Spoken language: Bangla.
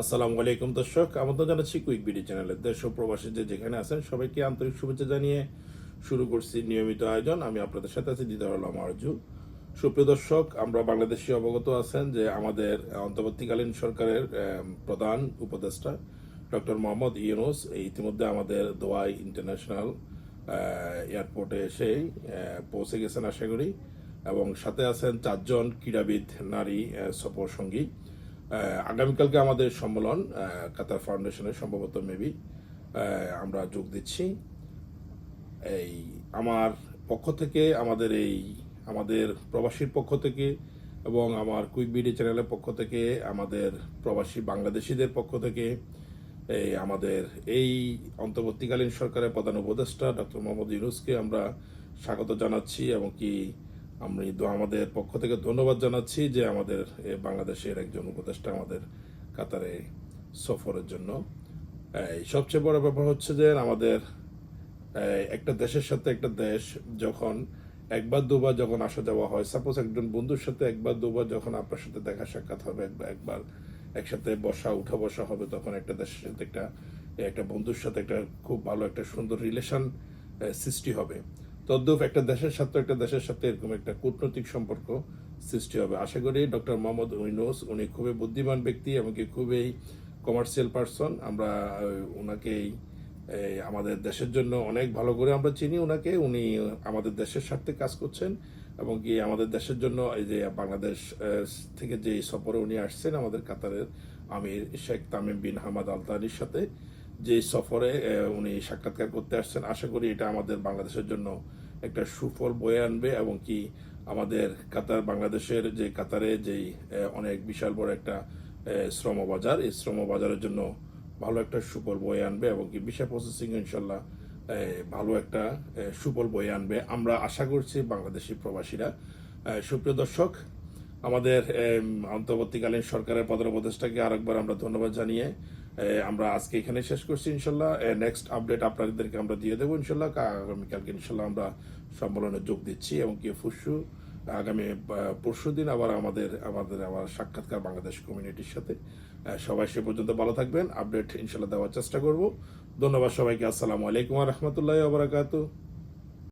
আসসালামু আলাইকুম দর্শক, আমন্ত্রণ জানাচ্ছি কুইক বিডি দেশ ও প্রবাসী যে যেখানে আছেন, সবাইকে আন্তরিক শুভেচ্ছা জানিয়ে শুরু করছি নিয়মিত আয়োজন। আমি আপনাদের সাথে আছি দিদার আলম আরজু। সুপ্রিয় দর্শক, আমরা বাংলাদেশি অবগত আছেন যে আমাদের অন্তর্বর্তীকালীন সরকারের প্রধান উপদেষ্টা ডক্টর মোহাম্মদ ইউনুস ইতিমধ্যে আমাদের দোয়াই ইন্টারন্যাশনাল এয়ারপোর্টে এসে পৌঁছে গেছেন আশা করি। এবং সাথে আছেন চারজন ক্রীড়াবিদ, নারী সফর সঙ্গী। আগামীকালকে আমাদের সম্মেলন কাতার ফাউন্ডেশনের সম্ভবত মেবি আমরা যোগ দিচ্ছি। এই আমার পক্ষ থেকে, আমাদের এই, আমাদের প্রবাসীর পক্ষ থেকে এবং আমার কুইক বিডি চ্যানেলের পক্ষ থেকে, আমাদের প্রবাসী বাংলাদেশিদের পক্ষ থেকে, এই আমাদের এই অন্তর্বর্তীকালীন সরকারের প্রধান উপদেষ্টা ডক্টর মোহাম্মদ ইউনুসকে আমরা স্বাগত জানাচ্ছি এবং কি আমি আমাদের পক্ষ থেকে ধন্যবাদ জানাচ্ছি যে আমাদের বাংলাদেশের একজন উপদেষ্টা আমাদের কাতারে সফরের জন্য। এই সবচেয়ে বড় ব্যাপার হচ্ছে যে আমাদের একটা দেশের সাথে একটা দেশ যখন একবার দুবার যখন আসা যাওয়া হয় সাপোজ একজন বন্ধুর সাথে একবার দুবার যখন আপনার সাথে দেখা সাক্ষাৎ হবে একবার একবার একসাথে বসা, উঠা বসা হবে, তখন একটা দেশের সাথে একটা একটা বন্ধুর সাথে একটা খুব ভালো একটা সুন্দর রিলেশন সৃষ্টি হবে। তদ্রূপ একটা দেশের সাথে একটা দেশের সাথে এরকম একটা কূটনৈতিক সম্পর্ক সৃষ্টি হবে। আশা করি ডক্টর মোহাম্মদ উইনোস উনি খুবই বুদ্ধিমান ব্যক্তি এমনকি খুবই কমার্শিয়াল পার্সন আমরা ওনাকেই আমাদের দেশের জন্য অনেক ভালো করে আমরা চিনি ওনাকে উনি আমাদের দেশের স্বার্থে কাজ করছেন এবং কি আমাদের দেশের জন্য এই যে বাংলাদেশ থেকে যে সফরে উনি আসছেন আমাদের কাতারের আমির শেখ তামিম বিন হামাদ আলতানির সাথে যে সফরে উনি সাক্ষাৎকার করতে আসছেন, আশা করি এটা আমাদের বাংলাদেশের জন্য একটা সুফল বয়ে আনবে এবং কি আমাদের কাতার, বাংলাদেশের যে কাতারে যেই অনেক বিশাল বড় একটা শ্রম বাজার এই শ্রম বাজারের জন্য ভালো একটা সুফল বয়ে আনবে এবং কি বিষয় প্রসেসিং ইনশাল্লাহ ভালো একটা সুফল বয়ে আনবে। আমরা আশা করছি বাংলাদেশি প্রবাসীরা সুপ্রিয় দর্শক আমাদের অন্তর্বর্তীকালীন সরকারের প্রধান উপদেষ্টাকে আরেকবার আমরা ধন্যবাদ জানিয়ে আমরা আজকে এখানে শেষ করছি ইনশাল্লাহ। নেক্সট আপডেট আপনাদেরকে আমরা দিয়ে দেবো ইনশাল্লাহ। আগামীকালকে ইনশাল্লাহ আমরা সম্মেলনে যোগ দিচ্ছি এবং কি ফুসু, আগামী পরশু দিন আবার আমাদের আমাদের আবার সাক্ষাৎকার বাংলাদেশ কমিউনিটির সাথে। সবাই সে পর্যন্ত ভালো থাকবেন। আপডেট ইনশাল্লাহ দেওয়ার চেষ্টা করব। ধন্যবাদ সবাইকে। আসসালামু আলাইকুম রহমতুল্লাহ বারাকাতু